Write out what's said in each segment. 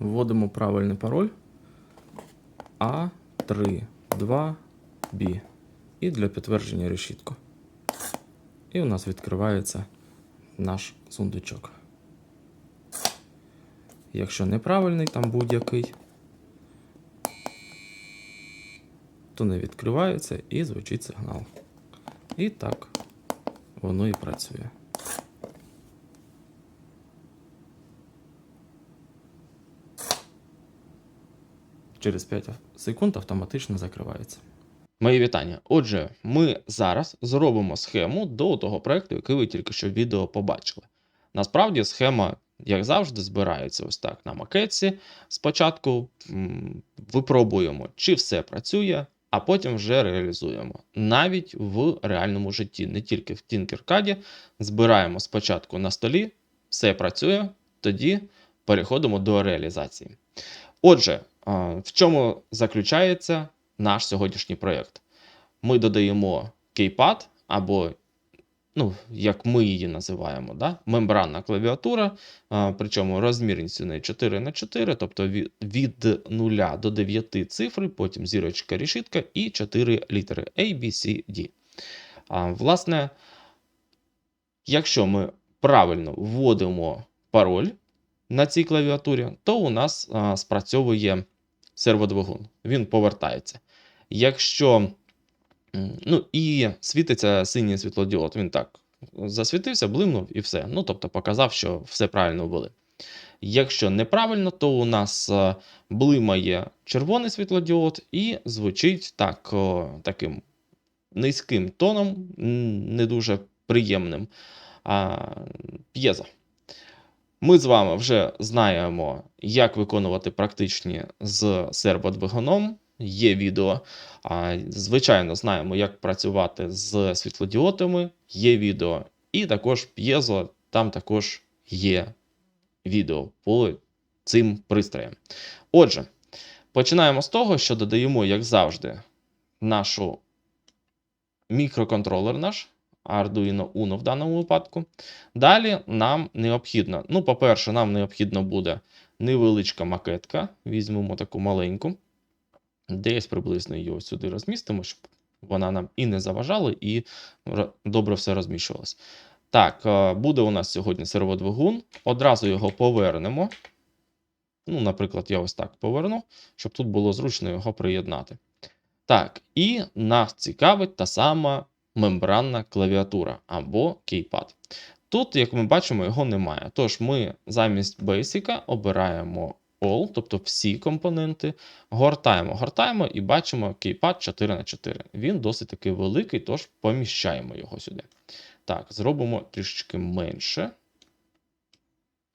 вводимо правильний пароль А32B. І для підтвердження решітку. І у нас відкривається наш сундучок. Якщо неправильний там будь-який, то не відкривається і звучить сигнал. І так воно і працює. Через 5 секунд автоматично закривається. Мої вітання. Отже, ми зараз зробимо схему до того проекту, який ви тільки що в відео побачили. Насправді, схема, як завжди, збирається ось так на макетці. Спочатку випробуємо, чи все працює, а потім вже реалізуємо. Навіть в реальному житті, не тільки в Tinkercad, збираємо спочатку на столі, все працює, тоді переходимо до реалізації. Отже, в чому заключається наш сьогоднішній проєкт? Ми додаємо кейпад або, ну, як ми її називаємо, да? мембранна клавіатура, причому розмірність у неї 4 на 4, тобто від, від 0 до 9 цифри, потім зірочка решітка і 4 літери A, B, C, D. Власне, якщо ми правильно вводимо пароль на цій клавіатурі, то у нас а, спрацьовує серводвигун. Він повертається. Якщо ну, і світиться синій світлодіод, він так засвітився, блимнув і все. Ну, тобто показав, що все правильно ввели. Якщо неправильно, то у нас блимає червоний світлодіод і звучить так, таким низьким тоном, не дуже приємним. А, п'єзо. Ми з вами вже знаємо, як виконувати практичні з серводвигуном. Є відео. Звичайно, знаємо, як працювати з світлодіодами. Є відео. І також п'єзо, там також є відео по цим пристроям. Отже, починаємо з того, що додаємо, як завжди, нашу мікроконтролер наш. Arduino Uno в даному випадку. Далі нам необхідно, ну, по-перше, нам необхідно буде невеличка макетка. Візьмемо таку маленьку. Десь приблизно її ось сюди розмістимо, щоб вона нам і не заважала, і добре все розміщувалось. Так, е, буде у нас сьогодні серводвигун. Одразу його повернемо. Ну, наприклад, я ось так поверну, щоб тут було зручно його приєднати. Так, і нас цікавить та сама мембранна клавіатура або кейпад. Тут, як ми бачимо, його немає. Тож ми замість Basic обираємо All, тобто всі компоненти, гортаємо, гортаємо і бачимо кейпад 4х4. Він досить таки великий, тож поміщаємо його сюди. Так, зробимо трішечки менше.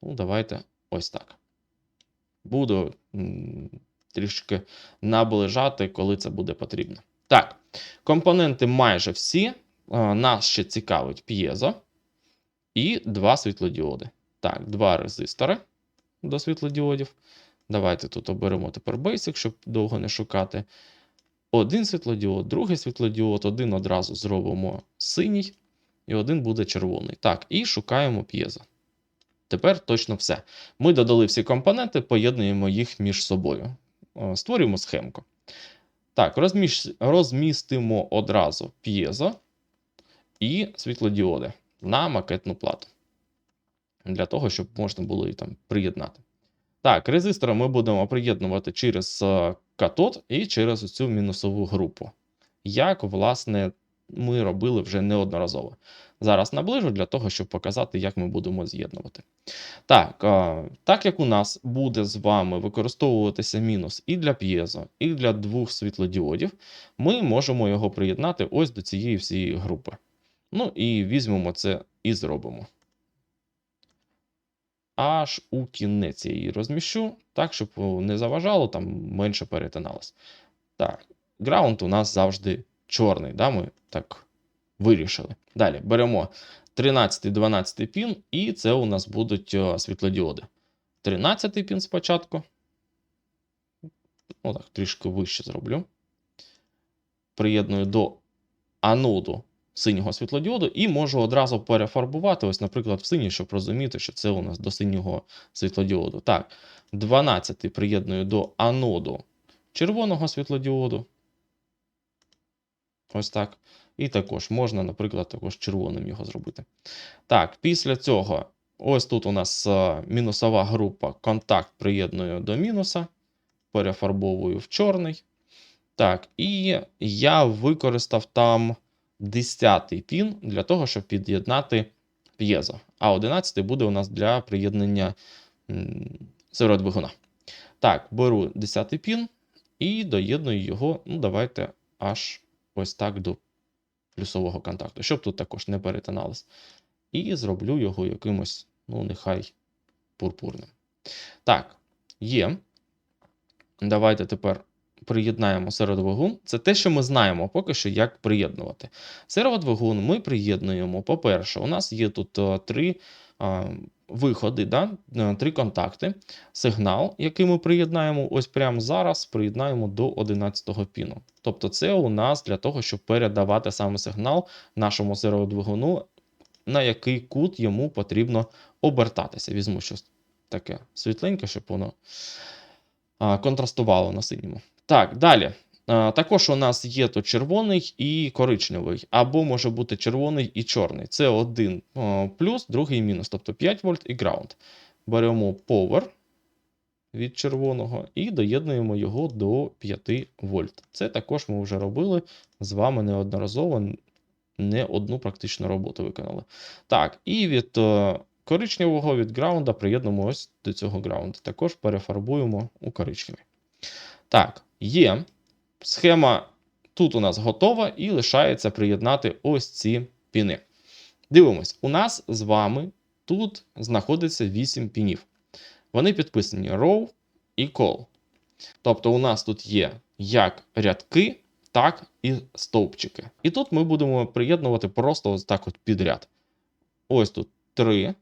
Ну, давайте ось так. Буду трішки наближати, коли це буде потрібно. Так, компоненти майже всі. Е, Нас ще цікавить п'єзо і два світлодіоди. Так, два резистори до світлодіодів. Давайте тут оберемо тепер Basic, щоб довго не шукати. Один світлодіод, другий світлодіод, один одразу зробимо синій, і один буде червоний. Так, і шукаємо п'єзо. Тепер точно все. Ми додали всі компоненти, поєднуємо їх між собою. Е, Створюємо схемку. Так, розмістимо одразу п'єзо і світлодіоди на макетну плату. Для того, щоб можна було її там приєднати. Так, резистори ми будемо приєднувати через е, катод і через цю мінусову групу. Як, власне, ми робили вже неодноразово. Зараз наближу для того, щоб показати, як ми будемо з'єднувати. Так, так як у нас буде з вами використовуватися мінус і для п'єзо, і для двох світлодіодів, ми можемо його приєднати ось до цієї всієї групи. Ну і візьмемо це і зробимо. Аж у кінець я її розміщу, так, щоб не заважало, там менше перетиналось. Так, граунд у нас завжди чорний, да, ми так вирішили. Далі беремо 13-12 пін, і це у нас будуть е, світлодіоди. 13 пін спочатку. Ну так, трішки вище зроблю. Приєдную до аноду синього світлодіоду і можу одразу перефарбувати, ось, наприклад, в синій, щоб розуміти, що це у нас до синього світлодіоду. Так, 12 приєдную до аноду червоного світлодіоду. Ось так. І також можна, наприклад, також червоним його зробити. Так, після цього, ось тут у нас е, мінусова група контакт приєдную до мінуса, перефарбовую в чорний. Так, і я використав там 10-й пін для того, щоб під'єднати п'єзо. А 11 буде у нас для приєднання м, сиродвигуна. Так, беру 10-й пін і доєдную його, ну, давайте аж ось так до плюсового контакту, щоб тут також не перетиналось. І зроблю його якимось, ну, нехай пурпурним. Так, є. Давайте тепер приєднаємо серводвигун. Це те, що ми знаємо поки що, як приєднувати. Серводвигун ми приєднуємо. По-перше, у нас є тут е, три е, виходи, да? е, три контакти. Сигнал, який ми приєднаємо ось прямо зараз, приєднаємо до 11-го піну. Тобто, це у нас для того, щоб передавати саме сигнал нашому серводвигуну, на який кут йому потрібно обертатися. Візьму щось таке світленьке, щоб воно контрастувало на синьому. Так, далі. А, Також у нас є тут червоний і коричневий, або може бути червоний і чорний. Це один плюс, другий мінус, тобто 5 вольт і ground. Беремо power від червоного і доєднуємо його до 5 вольт. Це також ми вже робили з вами неодноразово, не одну практичну роботу виконали. Так, і від е, коричневого від граунда приєднуємо ось до цього граунду. Також перефарбуємо у коричневий. Так, є. Схема тут у нас готова, і лишається приєднати ось ці піни. Дивимось, у нас з вами тут знаходиться 8 пінів. Вони підписані row і call. Тобто, у нас тут є як рядки, так і стовпчики. І тут ми будемо приєднувати просто ось так от підряд. Ось тут 3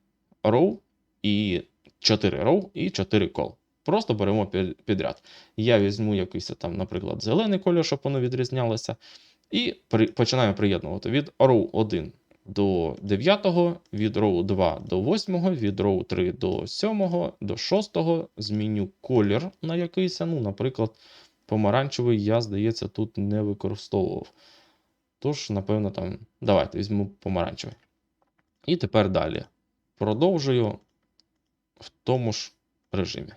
row і 4 row і 4 call. Просто беремо підряд. Я візьму якийсь там, наприклад, зелений кольор, щоб воно відрізнялося. І при, починаємо приєднувати від row 1 до 9, від row 2 до 8, від row 3 до 7, до 6. Зміню колір на якийсь, ну, наприклад, помаранчевий, я, здається, тут не використовував. Тож, напевно, там, давайте візьму помаранчевий. І тепер далі. Продовжую в тому ж режимі.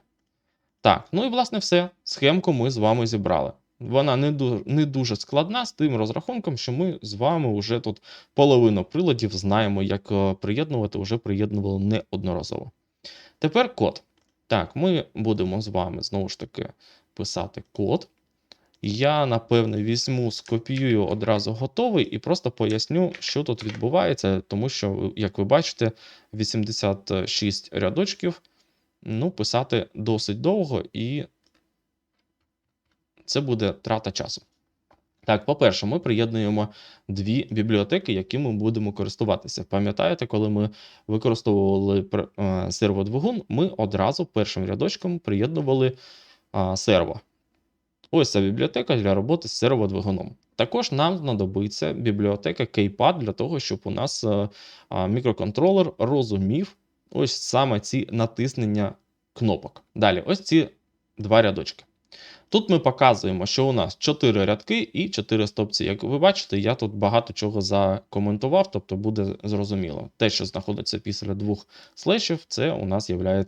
Так, ну і власне все. Схемку ми з вами зібрали. Вона не дуже, не дуже складна з тим розрахунком, що ми з вами вже тут половину приладів знаємо, як е, приєднувати, вже приєднували неодноразово. Тепер код. Так, ми будемо з вами знову ж таки писати код. Я, напевне, візьму, скопіюю одразу готовий і просто поясню, що тут відбувається, тому що, як ви бачите, 86 рядочків ну, писати досить довго, і це буде трата часу. Так, по-перше, ми приєднуємо дві бібліотеки, якими ми будемо користуватися. Пам'ятаєте, коли ми використовували е, серводвигун, ми одразу першим рядочком приєднували серво. Ось ця бібліотека для роботи з серводвигуном. Також нам знадобиться бібліотека Keypad для того, щоб у нас е, мікроконтролер розумів ось саме ці натиснення кнопок. Далі, ось ці два рядочки. Тут ми показуємо, що у нас 4 рядки і 4 стопці. Як ви бачите, я тут багато чого закоментував, тобто буде зрозуміло. Те, що знаходиться після двох слешів, це у нас є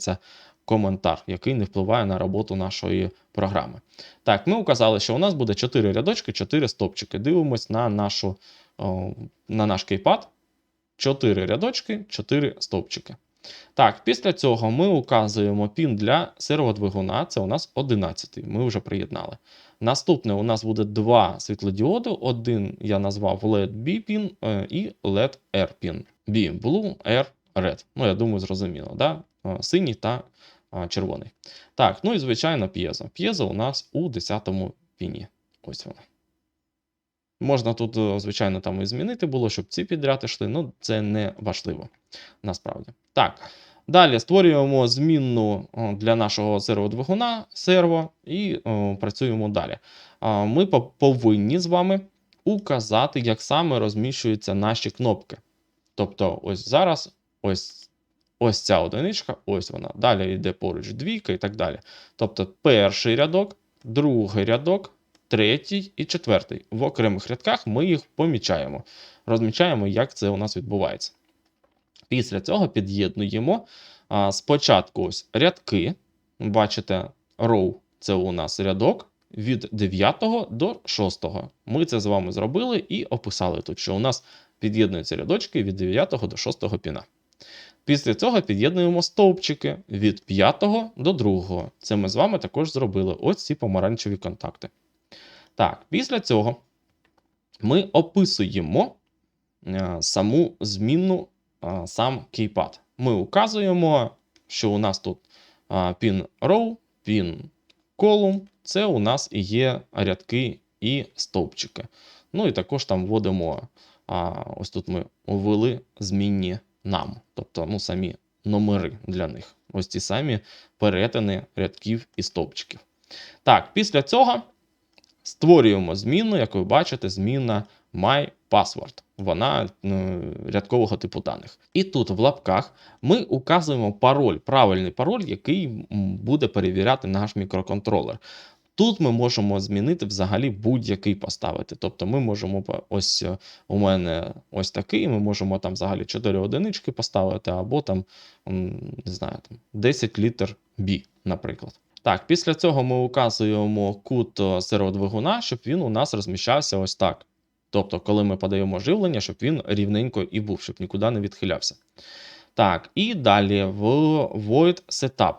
коментар, який не впливає на роботу нашої програми. Так, ми указали, що у нас буде 4 рядочки, 4 стопчики. Дивимось на, нашу, на наш кейпад. 4 рядочки, 4 стовпчики. Так, після цього ми указуємо пін для серводвигуна, це у нас 11 ми вже приєднали. Наступне у нас буде два світлодіоди. Один я назвав LED B пін е, і LED R пін. B Blue, R Red. Ну, я думаю, зрозуміло, да? Е, синій та е, червоний. Так, ну і звичайно, п'єзо. П'єзо у нас у 10 піні. Ось вона. Можна тут, е, звичайно, там і змінити було, щоб ці підряд йшли, ну це не важливо насправді. Так. Далі створюємо змінну для нашого серводвигуна серво і о, працюємо далі. Ми по- повинні з вами указати, як саме розміщуються наші кнопки. Тобто, ось зараз ось, ось ця одиничка, ось вона. Далі йде поруч двійка і так далі. Тобто, перший рядок, другий рядок, третій і четвертий. В окремих рядках ми їх помічаємо. Розмічаємо, як це у нас відбувається. Після цього під'єднуємо а, спочатку ось рядки. Бачите, row – це у нас рядок від 9 до 6. Ми це з вами зробили і описали тут, що у нас під'єднуються рядочки від 9 до 6 піна. Після цього під'єднуємо стовпчики від 5 до 2. Це ми з вами також зробили. Ось ці помаранчеві контакти. Так, після цього ми описуємо е, саму змінну, е, сам кейпад. Ми указуємо, що у нас тут е, pin row, pin column. Це у нас і є рядки і стовпчики. Ну і також там вводимо, а, ось тут ми ввели змінні нам, тобто ну, самі номери для них. Ось ці самі перетини рядків і стовпчиків. Так, після цього створюємо змінну, як ви бачите, змінна myPassword. Вона е, рядкового типу даних. І тут в лапках ми указуємо пароль, правильний пароль, який буде перевіряти наш мікроконтролер. Тут ми можемо змінити взагалі будь-який поставити. Тобто ми можемо ось е, у мене ось такий, ми можемо там взагалі 4 одинички поставити, або там, не знаю, там 10 літер B, наприклад. Так, після цього ми указуємо кут е, серводвигуна, щоб він у нас розміщався ось так. Тобто, коли ми подаємо живлення, щоб він рівненько і був, щоб нікуди не відхилявся. Так, і далі в Void Setup.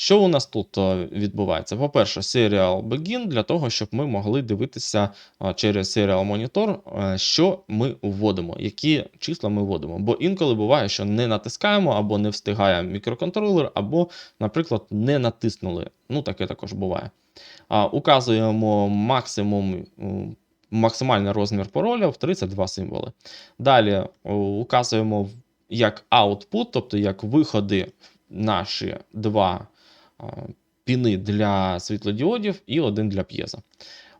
Що у нас тут е, відбувається? По-перше, Serial Begin для того, щоб ми могли дивитися е, через Monitor, е, що ми вводимо, які числа ми вводимо. Бо інколи буває, що не натискаємо або не встигає мікроконтролер, або, наприклад, не натиснули. Ну, таке також буває. Указуємо максимум. Максимальний розмір пароля в 32 символи. Далі указуємо як output, тобто як виходи наші два піни для світлодіодів і один для п'єза.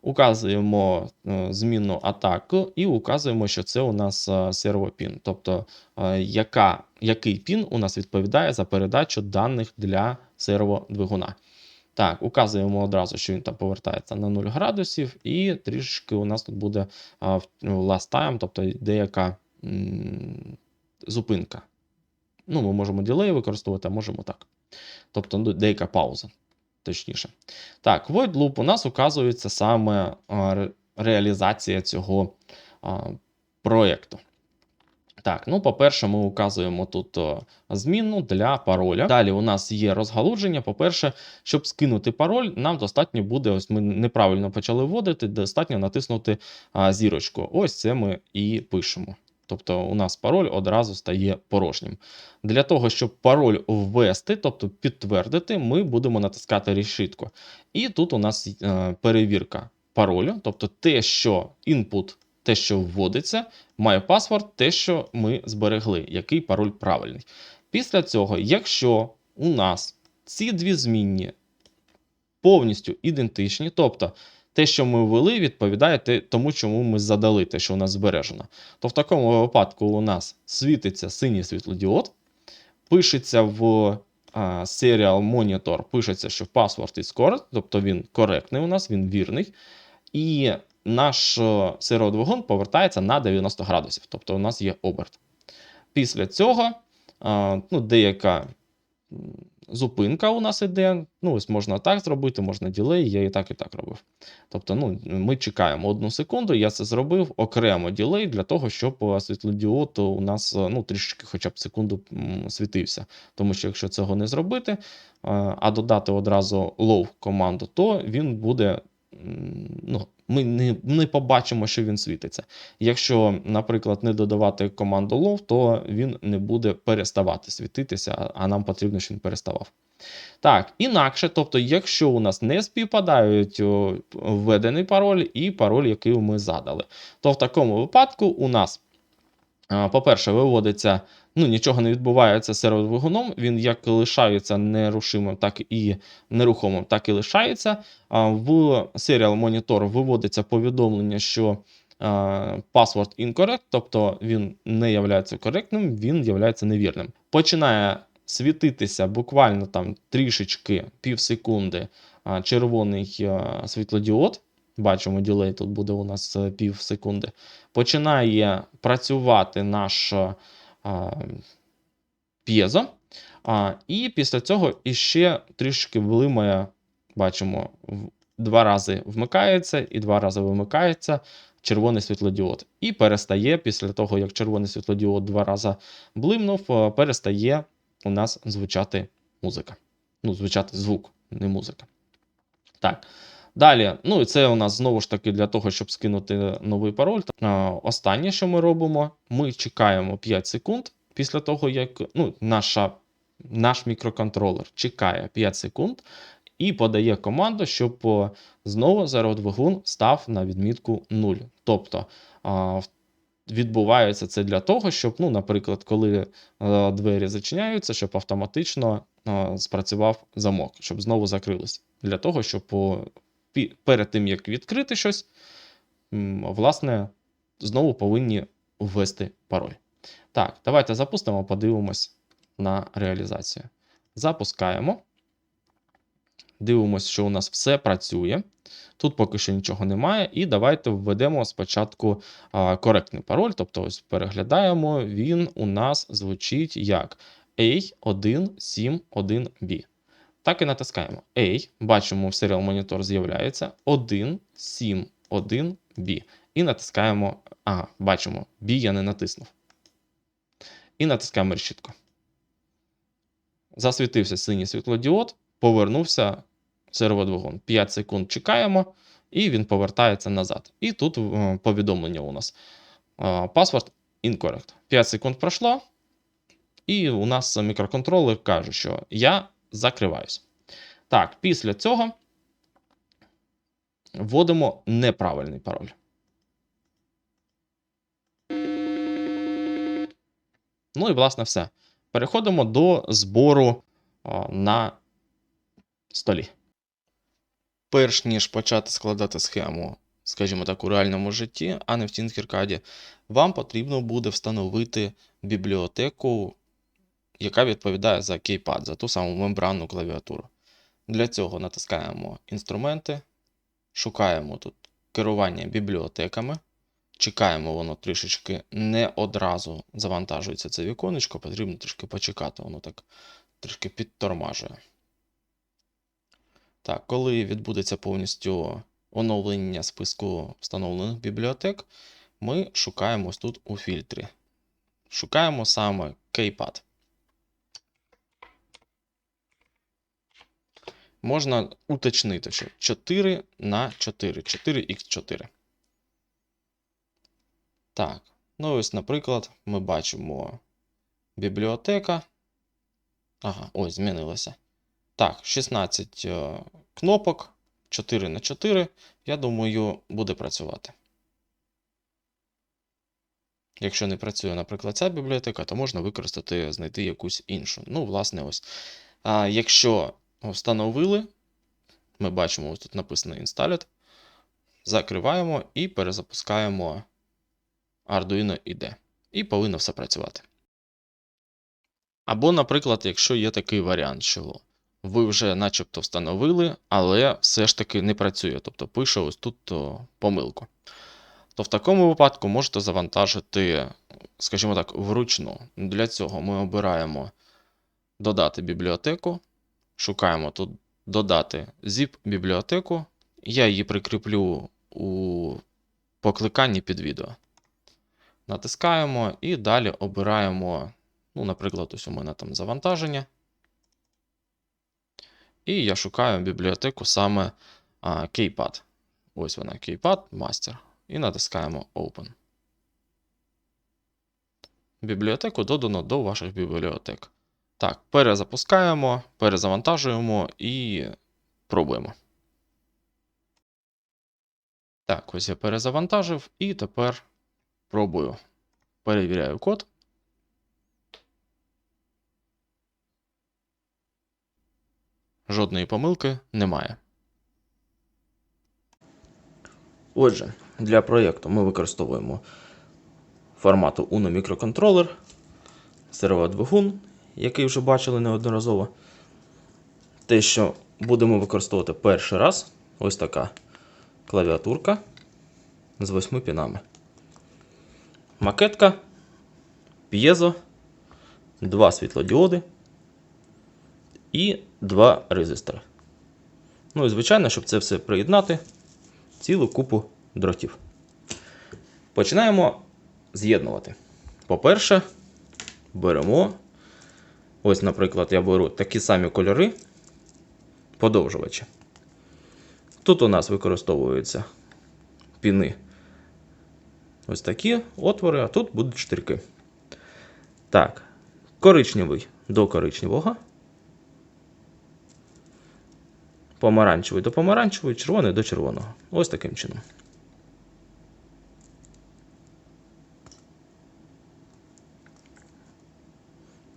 Указуємо е, змінну атаку і указуємо, що це у нас е, сервопін, тобто е, яка, який пін у нас відповідає за передачу даних для серводвигуна. Так, указуємо одразу, що він там повертається на 0 градусів, і трішки у нас тут буде ну, last time, тобто деяка зупинка. Ну, ми можемо ділей використовувати, а можемо так. Тобто ну, деяка пауза, точніше. Так, void loop у нас указується саме реалізація цього проєкту. Так, ну, по-перше, ми указуємо тут о, змінну для пароля. Далі у нас є розгалудження. По-перше, щоб скинути пароль, нам достатньо буде, ось ми неправильно почали вводити, достатньо натиснути зірочку. Ось це ми і пишемо. Тобто у нас пароль одразу стає порожнім. Для того, щоб пароль ввести, тобто підтвердити, ми будемо натискати решітку. І тут у нас е, перевірка паролю, тобто те, що input, те, що вводиться, має паспорт, те, що ми зберегли, який пароль правильний. Після цього, якщо у нас ці дві змінні повністю ідентичні, тобто те, що ми ввели, відповідає тому, чому ми задали те, що у нас збережено, то в такому випадку у нас світиться синій світлодіод, пишеться в а, Serial Monitor, пишеться, що password is correct, тобто він коректний у нас, він вірний. І наш е, серводвигун повертається на 90 градусів, тобто у нас є оберт. Після цього а, ну, деяка зупинка у нас іде. Ну, ось можна так зробити, можна ділей, я і так, і так робив. Тобто, ну, ми чекаємо одну секунду, я це зробив окремо ділей для того, щоб світлодіод у нас е, ну, трішки хоча б секунду світився. Тому що якщо цього не зробити, е, а додати одразу low команду, то він буде. Ну, ми не, не побачимо, що він світиться. Якщо, наприклад, не додавати команду low, то він не буде переставати світитися, а нам потрібно, щоб він переставав. Так, інакше, тобто, якщо у нас не співпадають введений пароль і пароль, який ми задали, то в такому випадку у нас, по-перше, виводиться, ну нічого не відбувається з серводвигуном, він як лишається нерушимим, так і нерухомим, так і лишається. В Monitor виводиться повідомлення, що password incorrect, тобто він не є коректним, він є невірним. Починає світитися буквально там трішечки пів секунди червоний світлодіод. Бачимо, ділей тут буде у нас е, пів секунди. Починає працювати наш п'єзо. І після цього іще трішки влимає, бачимо, два рази вмикається і два рази вимикається червоний світлодіод. І перестає, після того, як червоний світлодіод два рази блимнув, перестає у нас звучати музика. Ну, звучати звук, не музика. Так. Далі, ну і це у нас знову ж таки для того, щоб скинути новий пароль. Останнє, що ми робимо, ми чекаємо 5 секунд після того, як ну, наша, наш мікроконтролер чекає 5 секунд і подає команду, щоб знову зародвигун став на відмітку 0. Тобто відбувається це для того, щоб, ну, наприклад, коли е, двері зачиняються, щоб автоматично е, спрацював замок, щоб знову закрились. Для того, щоб перед тим, як відкрити щось, власне, знову повинні ввести пароль. Так, давайте запустимо, подивимось на реалізацію. Запускаємо. Дивимося, що у нас все працює. Тут поки що нічого немає. І давайте введемо спочатку а, коректний пароль. Тобто, ось переглядаємо, він у нас звучить як A171B. Так і натискаємо A. Бачимо, в Monitor з'являється 171B. І натискаємо. Ага, бачимо, B я не натиснув. І натискаємо решітку. Засвітився синій світлодіод, повернувся серводвигун. 5 секунд чекаємо, і він повертається назад. І тут е, повідомлення у нас. Е, Паспорт incorrect. 5 секунд пройшло, і у нас мікроконтролер каже, що я закриваюсь. Так, після цього вводимо неправильний пароль. Ну і власне все. Переходимо до збору а, на столі. Перш ніж почати складати схему, скажімо так, у реальному житті, а не в Tinkercad, вам потрібно буде встановити бібліотеку, яка відповідає за кейпад, за ту саму мембранну клавіатуру. Для цього натискаємо інструменти, шукаємо тут керування бібліотеками. Чекаємо, воно трішечки не одразу завантажується це віконечко, потрібно трішки почекати, воно так трішки підтормажує. Так, коли відбудеться повністю оновлення списку встановлених бібліотек, ми шукаємо тут у фільтрі. Шукаємо саме Keypad. Можна уточнити, що 4 на 4, 4х4. Так, ну ось, наприклад, ми бачимо бібліотека. Ага, ось, змінилося. Так, 16 е, кнопок, 4 на 4. Я думаю, буде працювати. Якщо не працює, наприклад, ця бібліотека, то можна використати, знайти якусь іншу. Ну, власне, ось. А якщо встановили, ми бачимо, ось тут написано Installed. Закриваємо і перезапускаємо Arduino IDE. І повинно все працювати. Або, наприклад, якщо є такий варіант, що ви вже начебто встановили, але все ж таки не працює. Тобто пише ось тут помилку. То в такому випадку можете завантажити, скажімо так, вручну. Для цього ми обираємо додати бібліотеку, шукаємо тут додати zip бібліотеку. Я її прикріплю у покликанні під відео. Натискаємо і далі обираємо, ну, наприклад, ось у мене там завантаження. І я шукаю бібліотеку саме а, Keypad. Ось вона, Keypad Master. І натискаємо Open. Бібліотеку додано до ваших бібліотек. Так, перезапускаємо, перезавантажуємо і пробуємо. Так, ось я перезавантажив і тепер пробую. Перевіряю код. Жодної помилки немає. Отже, Для проєкту ми використовуємо формату Uno мікроконтролер, серводвигун, який вже бачили неодноразово. Те, що будемо використовувати перший раз, ось така клавіатурка з восьми пінами. Макетка, п'єзо, два світлодіоди і два резистори. Ну і звичайно, щоб це все приєднати, цілу купу дротів. Починаємо з'єднувати. По-перше, беремо. Ось, наприклад, я беру такі самі кольори подовжувачі. Тут у нас використовуються піни. Ось такі отвори, а тут будуть штирки. Так, коричневий до коричневого. Помаранчевий до помаранчевого, червоний до червоного. Ось таким чином.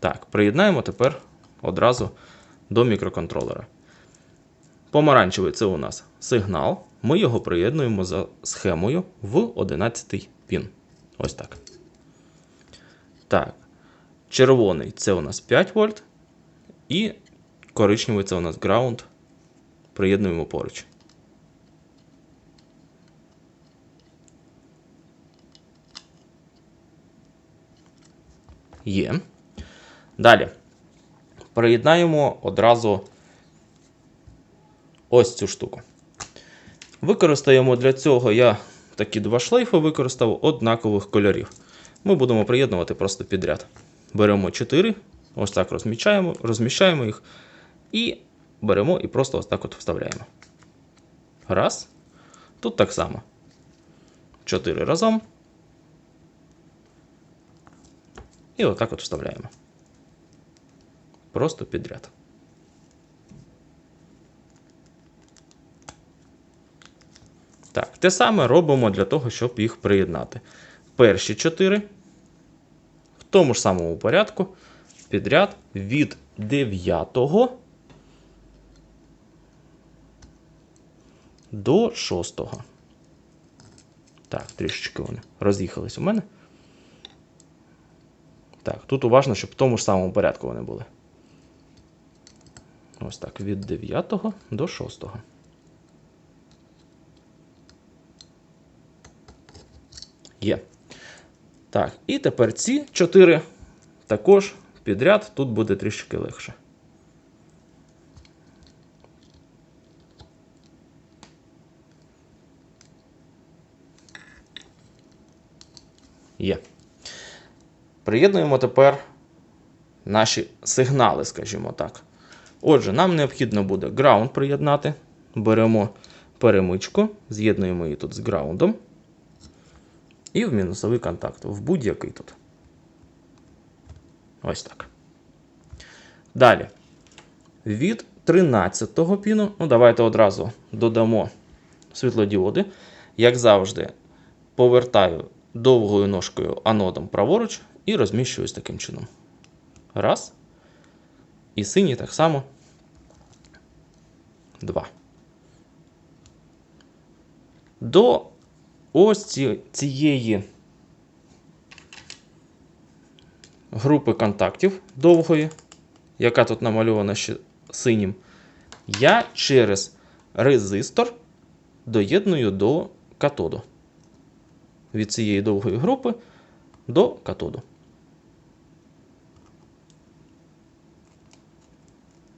Так, приєднаємо тепер одразу до мікроконтролера. Помаранчевий це у нас сигнал. Ми його приєднуємо за схемою в 11 пін. Ось так. Так. Червоний це у нас 5 вольт. І коричневий це у нас ground. Приєднуємо поруч. Є. Далі. Приєднаємо одразу ось цю штуку. Використаємо для цього я такі два шлейфи використав однакових кольорів. Ми будемо приєднувати просто підряд. Беремо 4, ось так розміщаємо, розміщаємо їх. І беремо і просто ось так от вставляємо. Раз. Тут так само. 4 разом. І отак от вставляємо. Просто підряд. Так, те саме робимо для того, щоб їх приєднати. Перші 4 в тому ж самому порядку підряд від 9 до 6. Так, трішечки вони роз'їхались у мене. Так, тут уважно, щоб в тому ж самому порядку вони були. Ось так, від 9 до 6. Є. Так, і тепер ці 4 також підряд тут буде трішки легше. Є. Приєднуємо тепер наші сигнали, скажімо так. Отже, нам необхідно буде ground приєднати. Беремо перемичку, з'єднуємо її тут з граундом. І в мінусовий контакт, в будь-який тут. Ось так. Далі. Від 13-го піну, ну давайте одразу додамо світлодіоди. Як завжди, повертаю довгою ножкою анодом праворуч і розміщую ось таким чином. Раз. І синій так само. Два. До ось цієї групи контактів довгої, яка тут намальована ще синім, я через резистор доєдную до катоду. Від цієї довгої групи до катоду.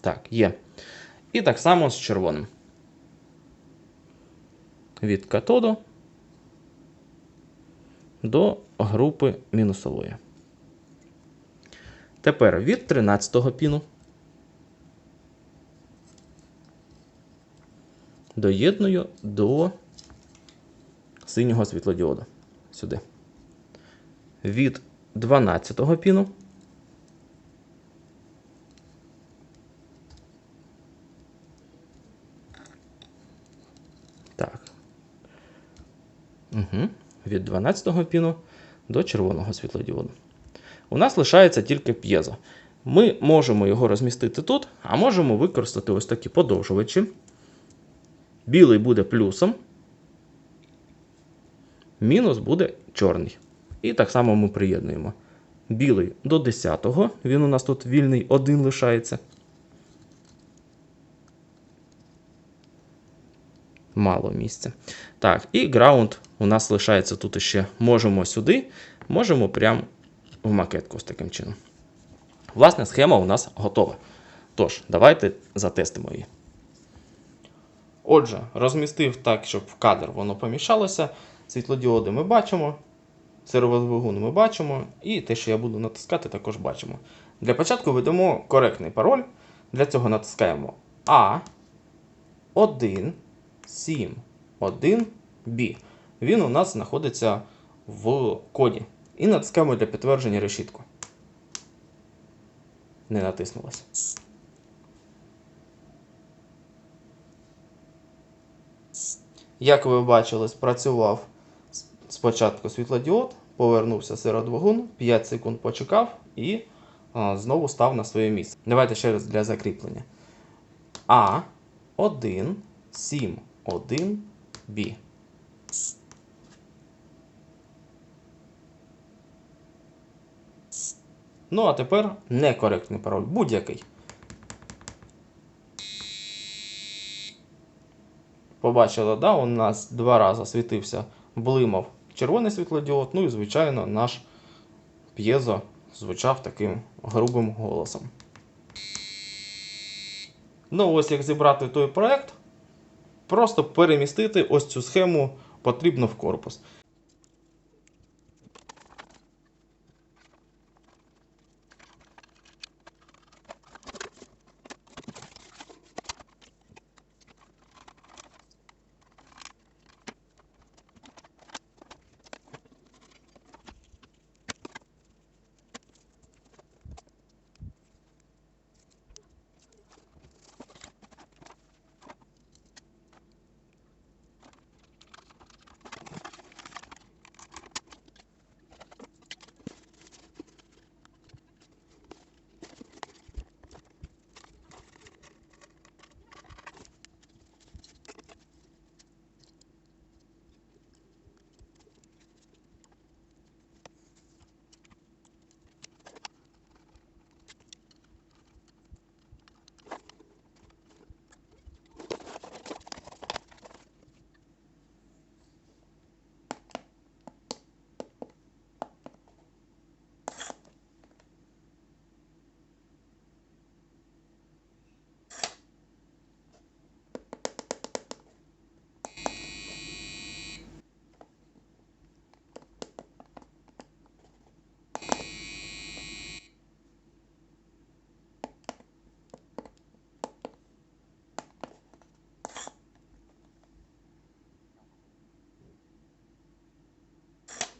Так, є. І так само з червоним. Від катоду до групи мінусової. Тепер від 13-го піну доєдную до синього світлодіоду. Сюди. Від 12-го піну Угу. Від 12-го піну до червоного світлодіоду. У нас лишається тільки п'єзо. Ми можемо його розмістити тут, а можемо використати ось такі подовжувачі. Білий буде плюсом, мінус буде чорний. І так само ми приєднуємо. Білий до 10-го, він у нас тут вільний, один лишається. Мало місця. Так, і граунд у нас лишається тут ще. Можемо сюди, можемо прямо в макетку з таким чином. Власне, схема у нас готова. Тож, давайте затестимо її. Отже, розмістив так, щоб в кадр воно поміщалося. Світлодіоди ми бачимо, серводвигун ми бачимо, і те, що я буду натискати, також бачимо. Для початку введемо коректний пароль. Для цього натискаємо А 1 7 1 B. Він у нас знаходиться в коді. І натискаємо для підтвердження решітку. Не натиснулося. Як ви бачили, спрацював спочатку світлодіод, повернувся серводвигун, 5 секунд почекав і а, знову став на своє місце. Давайте ще раз для закріплення. А 1 7 1 B. Ну, а тепер некоректний пароль, будь-який. Побачили, да, у нас два рази світився, блимав червоний світлодіод, ну і, звичайно, наш п'єзо звучав таким грубим голосом. Ну, ось як зібрати той проект, просто перемістити ось цю схему потрібно в корпус.